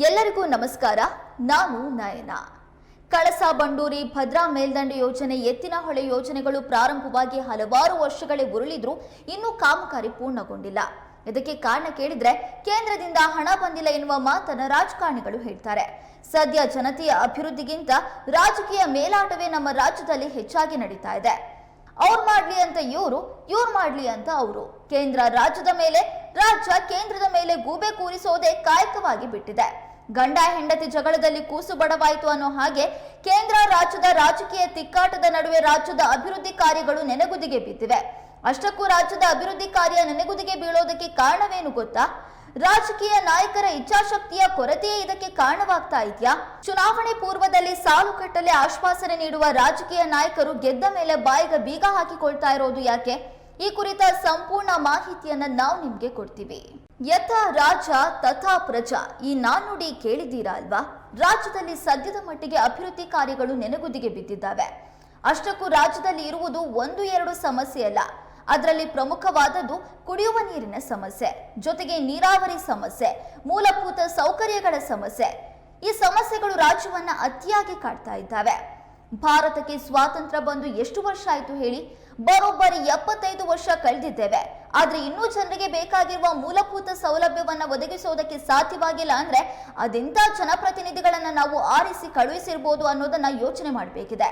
ಎಲ್ಲರಿಗೂ ನಮಸ್ಕಾರ. ನಾನು ನಯನ. ಕಳಸಾ ಬಂಡೂರಿ ಭದ್ರಾ ಮೇಲ್ದಂಡೆ ಯೋಜನೆ, ಎತ್ತಿನಹೊಳೆ ಯೋಜನೆಗಳು ಪ್ರಾರಂಭವಾಗಿ ಹಲವಾರು ವರ್ಷಗಳೇ ಉರುಳಿದ್ರೂ ಇನ್ನೂ ಕಾಮಗಾರಿ ಪೂರ್ಣಗೊಂಡಿಲ್ಲ. ಇದಕ್ಕೆ ಕಾರಣ ಕೇಳಿದ್ರೆ ಕೇಂದ್ರದಿಂದ ಹಣ ಬಂದಿಲ್ಲ ಎನ್ನುವ ಮಾತನ್ನ ರಾಜಕಾರಣಿಗಳು ಹೇಳ್ತಾರೆ. ಸದ್ಯ ಜನತೆಯ ಅಭಿವೃದ್ಧಿಗಿಂತ ರಾಜಕೀಯ ಮೇಲಾಟವೇ ನಮ್ಮ ರಾಜ್ಯದಲ್ಲಿ ಹೆಚ್ಚಾಗಿ ನಡೀತಾ ಇದೆ. ಅವ್ರು ಮಾಡ್ಲಿ ಅಂತ ಇವರು, ಇವ್ರು ಮಾಡ್ಲಿ ಅಂತ ಅವರು. ಕೇಂದ್ರ ರಾಜ್ಯದ ಮೇಲೆ, ರಾಜ್ಯ ಕೇಂದ್ರದ ಮೇಲೆ ಗೂಬೆ ಕೂರಿಸೋದೇ ಕಾಯಕವಾಗಿ ಬಿಟ್ಟಿದೆ. ಗಂಡ ಹೆಂಡತಿ ಜಗಳದಲ್ಲಿ ಕೂಸು ಬಡವಾಯಿತು ಅನ್ನೋ ಹಾಗೆ ಕೇಂದ್ರ ರಾಜ್ಯದ ರಾಜಕೀಯ ತಿಕ್ಕಾಟದ ನಡುವೆ ರಾಜ್ಯದ ಅಭಿವೃದ್ಧಿ ಕಾರ್ಯಗಳು ನೆನೆಗುದಿಗೆ ಬಿದ್ದಿವೆ. ಅಷ್ಟಕ್ಕೂ ರಾಜ್ಯದ ಅಭಿವೃದ್ಧಿ ಕಾರ್ಯ ನೆನೆಗುದಿಗೆ ಬೀಳೋದಕ್ಕೆ ಕಾರಣವೇನು ಗೊತ್ತಾ? ರಾಜಕೀಯ ನಾಯಕರ ಇಚ್ಛಾಶಕ್ತಿಯ ಕೊರತೆಯೇ ಇದಕ್ಕೆ ಕಾರಣವಾಗ್ತಾ ಇದೆಯಾ? ಚುನಾವಣೆ ಪೂರ್ವದಲ್ಲಿ ಸಾಲು ಕಟ್ಟಲೆ ಆಶ್ವಾಸನೆ ನೀಡುವ ರಾಜಕೀಯ ನಾಯಕರು ಗೆದ್ದ ಮೇಲೆ ಬಾಯಿಗೆ ಬೀಗ ಹಾಕಿಕೊಳ್ತಾ ಇರೋದು ಯಾಕೆ? ಈ ಕುರಿತ ಸಂಪೂರ್ಣ ಮಾಹಿತಿಯನ್ನ ನಾವು ನಿಮ್ಗೆ ಕೊಡ್ತೀವಿ. ಯಥ ರಾಜ ತಥಾ ಪ್ರಜಾ, ಈ ನಾನುಡಿ ಕೇಳಿದ್ದೀರಾ ಅಲ್ವಾ? ರಾಜ್ಯದಲ್ಲಿ ಸದ್ಯದ ಮಟ್ಟಿಗೆ ಅಭಿವೃದ್ಧಿ ಕಾರ್ಯಗಳು ನೆನೆಗುದಿಗೆ ಬಿದ್ದಿದ್ದಾವೆ. ಅಷ್ಟಕ್ಕೂ ರಾಜ್ಯದಲ್ಲಿ ಇರುವುದು ಒಂದು ಎರಡು ಸಮಸ್ಯೆ ಅಲ್ಲ. ಅದರಲ್ಲಿ ಪ್ರಮುಖವಾದದ್ದು ಕುಡಿಯುವ ನೀರಿನ ಸಮಸ್ಯೆ, ಜೊತೆಗೆ ನೀರಾವರಿ ಸಮಸ್ಯೆ, ಮೂಲಭೂತ ಸೌಕರ್ಯಗಳ ಸಮಸ್ಯೆ. ಈ ಸಮಸ್ಯೆಗಳು ರಾಜ್ಯವನ್ನ ಅತಿಯಾಗಿ ಕಾಡ್ತಾ ಇದ್ದಾವೆ. ಭಾರತಕ್ಕೆ ಸ್ವಾತಂತ್ರ್ಯ ಬಂದು ಎಷ್ಟು ವರ್ಷ ಆಯ್ತು ಹೇಳಿ? ಬರೋಬ್ಬರಿ ಎಪ್ಪತ್ತೈದು ವರ್ಷ ಕಳೆದಿದ್ದೇವೆ. ಆದ್ರೆ ಇನ್ನೂ ಜನರಿಗೆ ಬೇಕಾಗಿರುವ ಮೂಲಭೂತ ಸೌಲಭ್ಯವನ್ನ ಒದಗಿಸೋದಕ್ಕೆ ಸಾಧ್ಯವಾಗಿಲ್ಲ ಅಂದ್ರೆ ಅದೆಂತ ಜನಪ್ರತಿನಿಧಿಗಳನ್ನ ನಾವು ಆರಿಸಿ ಕಳುಹಿಸಿರ್ಬೋದು ಅನ್ನೋದನ್ನ ಯೋಚನೆ ಮಾಡಬೇಕಿದೆ.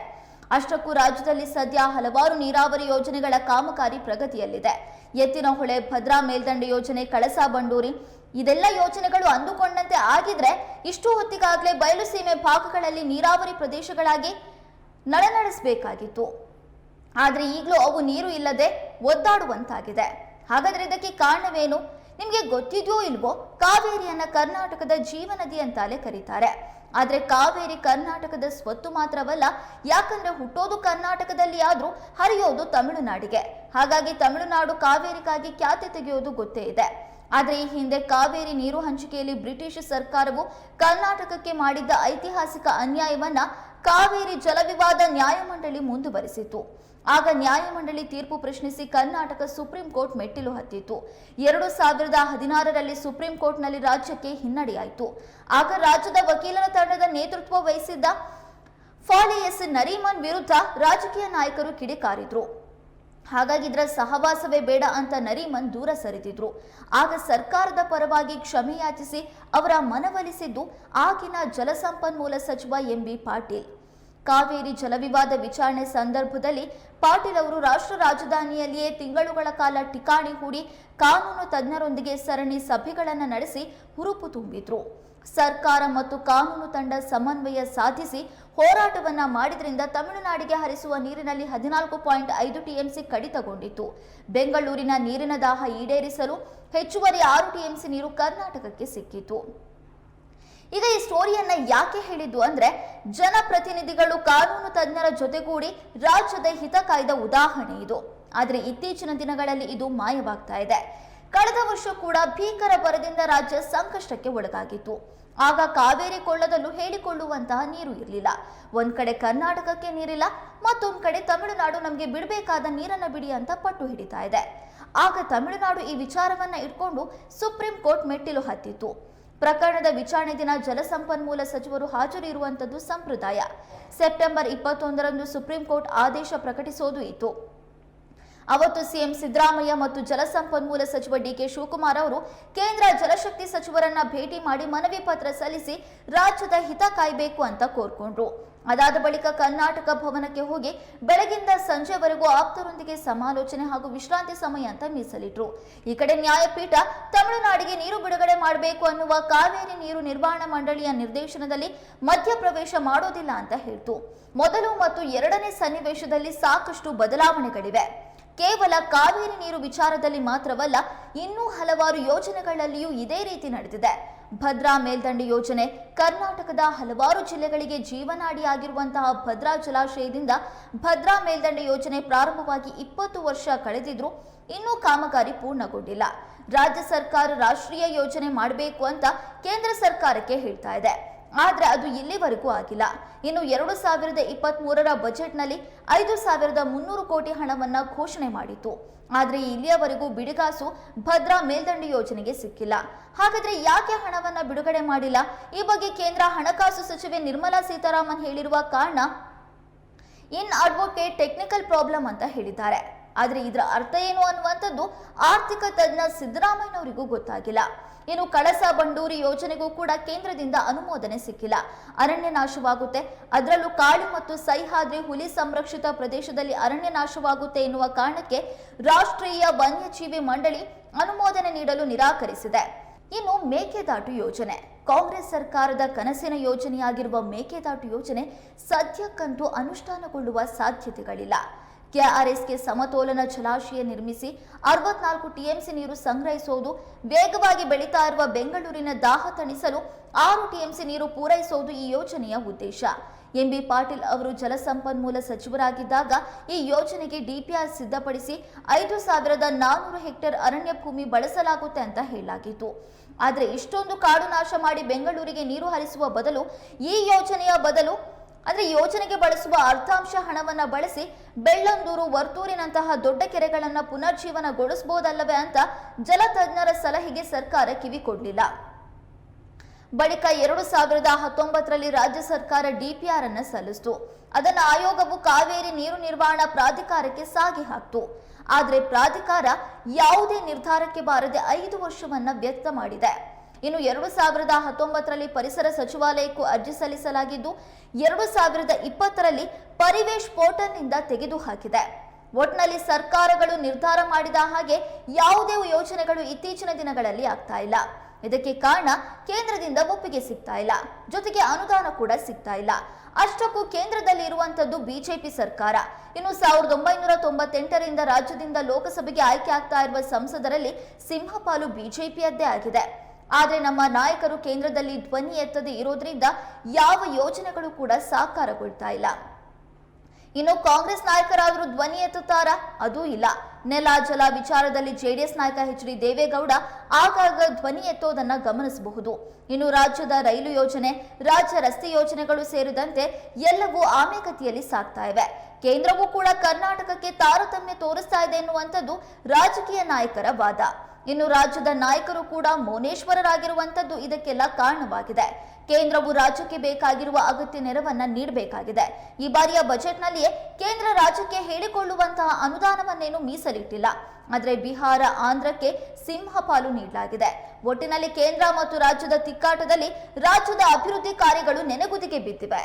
ಅಷ್ಟಕ್ಕೂ ರಾಜ್ಯದಲ್ಲಿ ಸದ್ಯ ಹಲವಾರು ನೀರಾವರಿ ಯೋಜನೆಗಳ ಕಾಮಗಾರಿ ಪ್ರಗತಿಯಲ್ಲಿದೆ. ಎತ್ತಿನಹೊಳೆ ಭದ್ರಾ ಮೇಲ್ದಂಡೆ ಯೋಜನೆ, ಕಳಸಾ ಬಂಡೂರಿ ಇದೆಲ್ಲ ಯೋಜನೆಗಳು ಅಂದುಕೊಂಡಂತೆ ಆಗಿದ್ರೆ ಇಷ್ಟು ಹೊತ್ತಿಗಾಗಲೇ ಬಯಲುಸೀಮೆ ಭಾಗಗಳಲ್ಲಿ ನೀರಾವರಿ ಪ್ರದೇಶಗಳಾಗಿ ನಳನಳಿಸಬೇಕಾಗಿತ್ತು. ಆದ್ರೆ ಈಗಲೂ ಅವು ನೀರು ಇಲ್ಲದೆ ಒದ್ದಾಡುವಂತಾಗಿದೆ. ಹಾಗಾದರೆ ಇದಕ್ಕೆ ಕಾರಣವೇನು? ನಿಮಗೆ ಗೊತ್ತಿದೆಯೋ ಇಲ್ವೋ? ಕಾವೇರಿಯನ್ನ ಕರ್ನಾಟಕದ ಜೀವನದಿ ಅಂತಲೇ ಕರೀತಾರೆ. ಆದರೆ ಕಾವೇರಿ ಕರ್ನಾಟಕದ ಸ್ವತ್ತು ಮಾತ್ರವಲ್ಲ, ಯಾಕಂದ್ರೆ ಹುಟ್ಟೋದು ಕರ್ನಾಟಕದಲ್ಲಿ ಆದ್ರೂ ಹರಿಯೋದು ತಮಿಳುನಾಡಿಗೆ. ಹಾಗಾಗಿ ತಮಿಳುನಾಡು ಕಾವೇರಿಗಾಗಿ ಖ್ಯಾತಿ ತೆಗೆಯೋದು ಗೊತ್ತೇ ಇದೆ. ಆದರೆ ಈ ಹಿಂದೆ ಕಾವೇರಿ ನೀರು ಹಂಚಿಕೆಯಲ್ಲಿ ಬ್ರಿಟಿಷ್ ಸರ್ಕಾರವು ಕರ್ನಾಟಕಕ್ಕೆ ಮಾಡಿದ್ದ ಐತಿಹಾಸಿಕ ಅನ್ಯಾಯವನ್ನ ಕಾವೇರಿ ಜಲವಿವಾದ ನ್ಯಾಯಮಂಡಳಿ ಮುಂದುವರಿಸಿತು. ಆಗ ನ್ಯಾಯಮಂಡಳಿ ತೀರ್ಪು ಪ್ರಶ್ನಿಸಿ ಕರ್ನಾಟಕ ಸುಪ್ರೀಂ ಕೋರ್ಟ್ ಮೆಟ್ಟಿಲು ಹತ್ತಿತ್ತು. ಎರಡು ಸಾವಿರದ ಹದಿನಾರರಲ್ಲಿ ಸುಪ್ರೀಂ ಕೋರ್ಟ್ನಲ್ಲಿ ರಾಜ್ಯಕ್ಕೆ ಹಿನ್ನಡೆಯಾಯಿತು. ಆಗ ರಾಜ್ಯದ ವಕೀಲರ ತಂಡದ ನೇತೃತ್ವ ವಹಿಸಿದ್ದ ಫಾಲಿ ಎಸ್ ನರೀಮನ್ ವಿರುದ್ಧ ರಾಜಕೀಯ ನಾಯಕರು ಕಿಡಿಕಾರಿದ್ರು. ಹಾಗಾಗಿ ಇದರ ಸಹವಾಸವೇ ಬೇಡ ಅಂತ ನರೀಮನ್ ದೂರ ಸರಿದಿದ್ರು. ಆಗ ಸರ್ಕಾರದ ಪರವಾಗಿ ಕ್ಷಮೆಯಾಚಿಸಿ ಅವರ ಮನವೊಲಿಸಿದ್ದು ಆಗಿನ ಜಲಸಂಪನ್ಮೂಲ ಸಚಿವ ಎಂ ಬಿ ಪಾಟೀಲ್. ಕಾವೇರಿ ಜಲವಿವಾದ ವಿಚಾರಣೆ ಸಂದರ್ಭದಲ್ಲಿ ಪಾಟೀಲ್ ಅವರು ರಾಷ್ಟ್ರ ರಾಜಧಾನಿಯಲ್ಲಿಯೇ ತಿಂಗಳುಗಳ ಕಾಲ ಠಿಕಾಣಿ ಹೂಡಿ ಕಾನೂನು ತಜ್ಞರೊಂದಿಗೆ ಸರಣಿ ಸಭೆಗಳನ್ನು ನಡೆಸಿ ಹುರುಪು ತುಂಬಿದ್ರು. ಸರ್ಕಾರ ಮತ್ತು ಕಾನೂನು ತಂಡ ಸಮನ್ವಯ ಸಾಧಿಸಿ ಹೋರಾಟವನ್ನ ಮಾಡಿದ್ರಿಂದ ತಮಿಳುನಾಡಿಗೆ ಹರಿಸುವ ನೀರಿನಲ್ಲಿ ಹದಿನಾಲ್ಕು ಪಾಯಿಂಟ್ ಐದು ಟಿಎಂಸಿ ಕಡಿತಗೊಂಡಿತ್ತು. ಬೆಂಗಳೂರಿನ ನೀರಿನ ದಾಹ ಈಡೇರಿಸಲು ಹೆಚ್ಚುವರಿ ಆರು ಟಿಎಂಸಿ ನೀರು ಕರ್ನಾಟಕಕ್ಕೆ ಸಿಕ್ಕಿತು ಈಗ ಈ ಸ್ಟೋರಿಯನ್ನ ಯಾಕೆ ಹೇಳಿದ್ದು ಅಂದ್ರೆ ಜನಪ್ರತಿನಿಧಿಗಳು ಕಾನೂನು ತಜ್ಞರ ಜೊತೆಗೂಡಿ ರಾಜ್ಯದ ಹಿತ ಕಾಯ್ದ ಉದಾಹರಣೆ ಇದು. ಆದರೆ ಇತ್ತೀಚಿನ ದಿನಗಳಲ್ಲಿ ಇದು ಮಾಯವಾಗ್ತಾ ಇದೆ. ಕಳೆದ ವರ್ಷ ಕೂಡ ಭೀಕರ ಬರದಿಂದ ರಾಜ್ಯ ಸಂಕಷ್ಟಕ್ಕೆ ಒಳಗಾಗಿತ್ತು. ಆಗ ಕಾವೇರಿ ಕೊಳ್ಳದಲ್ಲೂ ಹೇಳಿಕೊಳ್ಳುವಂತಹ ನೀರು ಇರಲಿಲ್ಲ. ಒಂದ್ ಕಡೆ ಕರ್ನಾಟಕಕ್ಕೆ ನೀರಿಲ್ಲ, ಮತ್ತೊಂದ್ ಕಡೆ ತಮಿಳುನಾಡು ನಮಗೆ ಬಿಡಬೇಕಾದ ನೀರನ್ನ ಬಿಡಿ ಅಂತ ಪಟ್ಟು ಹಿಡಿತಾ ಇದೆ. ಆಗ ತಮಿಳುನಾಡು ಈ ವಿಚಾರವನ್ನ ಇಟ್ಕೊಂಡು ಸುಪ್ರೀಂ ಕೋರ್ಟ್ ಮೆಟ್ಟಿಲು ಹತ್ತಿತ್ತು. ಪ್ರಕರಣದ ವಿಚಾರಣೆ ದಿನ ಜಲಸಂಪನ್ಮೂಲ ಸಚಿವರು ಹಾಜರಿರುವಂತದ್ದು ಸಂಪ್ರದಾಯ. ಸೆಪ್ಟೆಂಬರ್ ಇಪ್ಪತ್ತೊಂದರಂದು ಸುಪ್ರೀಂ ಕೋರ್ಟ್ ಆದೇಶ ಪ್ರಕಟಿಸೋದು ಇತ್ತು. ಅವತ್ತು ಸಿಎಂ ಸಿದ್ದರಾಮಯ್ಯ ಮತ್ತು ಜಲಸಂಪನ್ಮೂಲ ಸಚಿವ ಡಿಕೆ ಶಿವಕುಮಾರ್ ಅವರು ಕೇಂದ್ರ ಜಲಶಕ್ತಿ ಸಚಿವರನ್ನ ಭೇಟಿ ಮಾಡಿ ಮನವಿ ಪತ್ರ ಸಲ್ಲಿಸಿ ರಾಜ್ಯದ ಹಿತ ಕಾಯಬೇಕು ಅಂತ ಕೋರ್ಕೊಂಡ್ರು. ಅದಾದ ಬಳಿಕ ಕರ್ನಾಟಕ ಭವನಕ್ಕೆ ಹೋಗಿ ಬೆಳಗಿಂದ ಸಂಜೆವರೆಗೂ ಆಪ್ತರೊಂದಿಗೆ ಸಮಾಲೋಚನೆ ಹಾಗೂ ವಿಶ್ರಾಂತಿ ಸಮಯ ಅಂತ ಮೀಸಲಿಟ್ರು. ಈ ಕಡೆ ನ್ಯಾಯಪೀಠ ತಮಿಳುನಾಡಿಗೆ ನೀರು ಬಿಡುಗಡೆ ಮಾಡಬೇಕು ಅನ್ನುವ ಕಾವೇರಿ ನೀರು ನಿರ್ವಹಣಾ ಮಂಡಳಿಯ ನಿರ್ದೇಶನದಲ್ಲಿ ಮಧ್ಯಪ್ರವೇಶ ಮಾಡೋದಿಲ್ಲ ಅಂತ ಹೇಳ್ತು. ಮೊದಲು ಮತ್ತು ಎರಡನೇ ಸನ್ನಿವೇಶದಲ್ಲಿ ಸಾಕಷ್ಟು ಬದಲಾವಣೆಗಳಿವೆ. ಕೇವಲ ಕಾವೇರಿ ನೀರು ವಿಚಾರದಲ್ಲಿ ಮಾತ್ರವಲ್ಲ, ಇನ್ನೂ ಹಲವಾರು ಯೋಜನೆಗಳಲ್ಲಿಯೂ ಇದೇ ರೀತಿ ನಡೆದಿದೆ. ಭದ್ರಾ ಮೇಲ್ದಂಡೆ ಯೋಜನೆ ಕರ್ನಾಟಕದ ಹಲವಾರು ಜಿಲ್ಲೆಗಳಿಗೆ ಜೀವನಾಡಿಯಾಗಿರುವಂತಹ ಭದ್ರಾ ಜಲಾಶಯದಿಂದ ಭದ್ರಾ ಮೇಲ್ದಂಡೆ ಯೋಜನೆ ಪ್ರಾರಂಭವಾಗಿ ಇಪ್ಪತ್ತು ವರ್ಷ ಕಳೆದಿದ್ರು ಇನ್ನೂ ಕಾಮಗಾರಿ ಪೂರ್ಣಗೊಂಡಿಲ್ಲ. ರಾಜ್ಯ ಸರ್ಕಾರ ರಾಷ್ಟ್ರೀಯ ಯೋಜನೆ ಮಾಡಬೇಕು ಅಂತ ಕೇಂದ್ರ ಸರ್ಕಾರಕ್ಕೆ ಹೇಳ್ತಾ ಇದೆ. ಆದ್ರೆ ಅದು ಇಲ್ಲಿವರೆಗೂ ಆಗಿಲ್ಲ. ಇನ್ನು ಎರಡು ಸಾವಿರದ ಇಪ್ಪತ್ತ್ ಮೂರರ ಬಜೆಟ್ನಲ್ಲಿ ಐದು ಸಾವಿರದ ಮುನ್ನೂರು ಕೋಟಿ ಹಣವನ್ನು ಘೋಷಣೆ ಮಾಡಿತ್ತು. ಆದರೆ ಇಲ್ಲಿಯವರೆಗೂ ಬಿಡಿಗಾಸು ಭದ್ರಾ ಮೇಲ್ದಂಡೆ ಯೋಜನೆಗೆ ಸಿಕ್ಕಿಲ್ಲ. ಹಾಗಾದ್ರೆ ಯಾಕೆ ಹಣವನ್ನು ಬಿಡುಗಡೆ ಮಾಡಿಲ್ಲ? ಈ ಬಗ್ಗೆ ಕೇಂದ್ರ ಹಣಕಾಸು ಸಚಿವೆ ನಿರ್ಮಲಾ ಸೀತಾರಾಮನ್ ಹೇಳಿರುವ ಕಾರಣ ಇನ್ ಅಡ್ವೊಕೇಟ್ ಟೆಕ್ನಿಕಲ್ ಪ್ರಾಬ್ಲಮ್ ಅಂತ ಹೇಳಿದ್ದಾರೆ. ಆದ್ರೆ ಇದರ ಅರ್ಥ ಏನು ಅನ್ನುವಂಥದ್ದು ಆರ್ಥಿಕ ತಜ್ಞ ಸಿದ್ದರಾಮಯ್ಯನವರಿಗೂ ಗೊತ್ತಾಗಿಲ್ಲ. ಇನ್ನು ಕಳಸ ಬಂಡೂರಿ ಯೋಜನೆಗೂ ಕೂಡ ಕೇಂದ್ರದಿಂದ ಅನುಮೋದನೆ ಸಿಕ್ಕಿಲ್ಲ. ಅರಣ್ಯ ನಾಶವಾಗುತ್ತೆ. ಅದರಲ್ಲೂ ಕಾಳಿ ಮತ್ತು ಸಹ್ಯಾದ್ರಿ ಹುಲಿ ಸಂರಕ್ಷಿತ ಪ್ರದೇಶದಲ್ಲಿ ಅರಣ್ಯ ನಾಶವಾಗುತ್ತೆ ಎನ್ನುವ ಕಾರಣಕ್ಕೆ ರಾಷ್ಟ್ರೀಯ ವನ್ಯಜೀವಿ ಮಂಡಳಿ ಅನುಮೋದನೆ ನೀಡಲು ನಿರಾಕರಿಸಿದೆ. ಇನ್ನು ಮೇಕೆದಾಟು ಯೋಜನೆ. ಕಾಂಗ್ರೆಸ್ ಸರ್ಕಾರದ ಕನಸಿನ ಯೋಜನೆಯಾಗಿರುವ ಮೇಕೆದಾಟು ಯೋಜನೆ ಸದ್ಯಕ್ಕಂತೂ ಅನುಷ್ಠಾನಗೊಳ್ಳುವ ಸಾಧ್ಯತೆಗಳಿಲ್ಲ. ಕೆಆರ್ಎಸ್ಗೆ ಸಮತೋಲನ ಜಲಾಶಯ ನಿರ್ಮಿಸಿ ಅರವತ್ನಾಲ್ಕು ಟಿಎಂಸಿ ನೀರು ಸಂಗ್ರಹಿಸುವುದು, ವೇಗವಾಗಿ ಬೆಳೀತಾ ಇರುವ ಬೆಂಗಳೂರಿನ ದಾಹ ತಣಿಸಲು ಆರು ಟಿಎಂಸಿ ನೀರು ಪೂರೈಸುವುದು ಈ ಯೋಜನೆಯ ಉದ್ದೇಶ. ಎಂಬಿ ಪಾಟೀಲ್ ಅವರು ಜಲಸಂಪನ್ಮೂಲ ಸಚಿವರಾಗಿದ್ದಾಗ ಈ ಯೋಜನೆಗೆ ಡಿಪಿಆರ್ ಸಿದ್ಧಪಡಿಸಿ ಐದು ಸಾವಿರದ ನಾನ್ನೂರು ಹೆಕ್ಟೇರ್ ಅರಣ್ಯ ಭೂಮಿ ಬಳಸಲಾಗುತ್ತೆ ಅಂತ ಹೇಳಲಾಗಿತ್ತು. ಆದರೆ ಇಷ್ಟೊಂದು ಕಾಡು ನಾಶ ಮಾಡಿ ಬೆಂಗಳೂರಿಗೆ ನೀರು ಹರಿಸುವ ಬದಲು ಈ ಯೋಜನೆಯ ಬದಲು ಅಂದ್ರೆ ಯೋಜನೆಗೆ ಬಳಸುವ ಅರ್ಧಾಂಶ ಹಣವನ್ನ ಬಳಸಿ ಬೆಳ್ಳಂದೂರು, ವರ್ತೂರಿನಂತಹ ದೊಡ್ಡ ಕೆರೆಗಳನ್ನ ಪುನರ್ಜೀವನಗೊಳಿಸಬಹುದಲ್ಲವೇ ಅಂತ ಜಲತಜ್ಞರ ಸಲಹೆಗೆ ಸರ್ಕಾರ ಕಿವಿ ಕೊಡಲಿಲ್ಲ. ಬಳಿಕ ಎರಡು ಸಾವಿರದ ಹತ್ತೊಂಬತ್ತರಲ್ಲಿ ರಾಜ್ಯ ಸರ್ಕಾರ ಡಿಪಿಆರ್ ಅನ್ನ ಸಲ್ಲಿಸಿತು. ಅದನ್ನು ಆಯೋಗವು ಕಾವೇರಿ ನೀರು ನಿರ್ವಹಣಾ ಪ್ರಾಧಿಕಾರಕ್ಕೆ ಸಾಗಿ ಹಾಕ್ತು. ಆದರೆ ಪ್ರಾಧಿಕಾರ ಯಾವುದೇ ನಿರ್ಧಾರಕ್ಕೆ ಬಾರದೆ ಐದು ವರ್ಷವನ್ನ ವ್ಯಕ್ತ ಮಾಡಿದೆ. ಇನ್ನು ಎರಡು ಸಾವಿರದ ಹತ್ತೊಂಬತ್ತರಲ್ಲಿ ಪರಿಸರ ಸಚಿವಾಲಯಕ್ಕೂ ಅರ್ಜಿ ಸಲ್ಲಿಸಲಾಗಿದ್ದು, ಎರಡು ಸಾವಿರದ ಇಪ್ಪತ್ತರಲ್ಲಿ ಪರಿವೇಶ್ ಪೋರ್ಟಲ್ನಿಂದ ತೆಗೆದುಹಾಕಿದೆ. ಒಟ್ನಲ್ಲಿ ಸರ್ಕಾರಗಳು ನಿರ್ಧಾರ ಮಾಡಿದ ಹಾಗೆ ಯಾವುದೇ ಯೋಜನೆಗಳು ಇತ್ತೀಚಿನ ದಿನಗಳಲ್ಲಿ ಆಗ್ತಾ ಇಲ್ಲ. ಇದಕ್ಕೆ ಕಾರಣ ಕೇಂದ್ರದಿಂದ ಒಪ್ಪಿಗೆ ಸಿಗ್ತಾ ಇಲ್ಲ. ಜೊತೆಗೆ ಅನುದಾನ ಕೂಡ ಸಿಗ್ತಾ ಇಲ್ಲ. ಅಷ್ಟಕ್ಕೂ ಕೇಂದ್ರದಲ್ಲಿ ಇರುವಂತದ್ದು ಬಿಜೆಪಿ ಸರ್ಕಾರ. ಇನ್ನು ಸಾವಿರದ ಒಂಬೈನೂರ ತೊಂಬತ್ತೆಂಟರಿಂದ ರಾಜ್ಯದಿಂದ ಲೋಕಸಭೆಗೆ ಆಯ್ಕೆ ಆಗ್ತಾ ಇರುವ ಸಂಸದರಲ್ಲಿ ಸಿಂಹಪಾಲು ಬಿಜೆಪಿಯದ್ದೇ ಆಗಿದೆ. ಆದ್ರೆ ನಮ್ಮ ನಾಯಕರು ಕೇಂದ್ರದಲ್ಲಿ ಧ್ವನಿ ಎತ್ತದೆ ಇರೋದ್ರಿಂದ ಯಾವ ಯೋಜನೆಗಳು ಕೂಡ ಸಾಕಾರಗೊಳ್ತಾ ಇಲ್ಲ. ಇನ್ನು ಕಾಂಗ್ರೆಸ್ ನಾಯಕರಾದರೂ ಧ್ವನಿ ಎತ್ತುತ್ತಾರಾ? ಅದೂ ಇಲ್ಲ. ನೆಲ ಜಲ ವಿಚಾರದಲ್ಲಿ ಜೆಡಿಎಸ್ ನಾಯಕ ಎಚ್ ಡಿ ದೇವೇಗೌಡ ಆಗಾಗ ಧ್ವನಿ ಎತ್ತೋದನ್ನ ಗಮನಿಸಬಹುದು. ಇನ್ನು ರಾಜ್ಯದ ರೈಲು ಯೋಜನೆ, ರಾಜ್ಯ ರಸ್ತೆ ಯೋಜನೆಗಳು ಸೇರಿದಂತೆ ಎಲ್ಲವೂ ಆಮೆಗತಿಯಲ್ಲಿ ಸಾಗ್ತಾ ಇವೆ. ಕೇಂದ್ರವೂ ಕೂಡ ಕರ್ನಾಟಕಕ್ಕೆ ತಾರತಮ್ಯ ತೋರಿಸ್ತಾ ಇದೆ ಎನ್ನುವಂಥದ್ದು ರಾಜಕೀಯ ನಾಯಕರ ವಾದ. ಇನ್ನು ರಾಜ್ಯದ ನಾಯಕರು ಕೂಡ ಮೌನೇಶ್ವರರಾಗಿರುವಂತದ್ದು ಇದಕ್ಕೆಲ್ಲ ಕಾರಣವಾಗಿದೆ. ಕೇಂದ್ರವು ರಾಜ್ಯಕ್ಕೆ ಬೇಕಾಗಿರುವ ಅಗತ್ಯ ನೆರವನ್ನ ನೀಡಬೇಕಾಗಿದೆ. ಈ ಬಾರಿಯ ಬಜೆಟ್ನಲ್ಲಿಯೇ ಕೇಂದ್ರ ರಾಜ್ಯಕ್ಕೆ ಹೇಳಿಕೊಳ್ಳುವಂತಹ ಅನುದಾನವನ್ನೇನು ಮೀಸಲಿಟ್ಟಿಲ್ಲ. ಆದರೆ ಬಿಹಾರ, ಆಂಧ್ರಕ್ಕೆ ಸಿಂಹಪಾಲು ನೀಡಲಾಗಿದೆ. ಒಟ್ಟಿನಲ್ಲಿ ಕೇಂದ್ರ ಮತ್ತು ರಾಜ್ಯದ ತಿಕ್ಕಾಟದಲ್ಲಿ ರಾಜ್ಯದ ಅಭಿವೃದ್ಧಿ ಕಾರ್ಯಗಳು ನೆನೆಗುದಿಗೆ ಬಿದ್ದಿವೆ.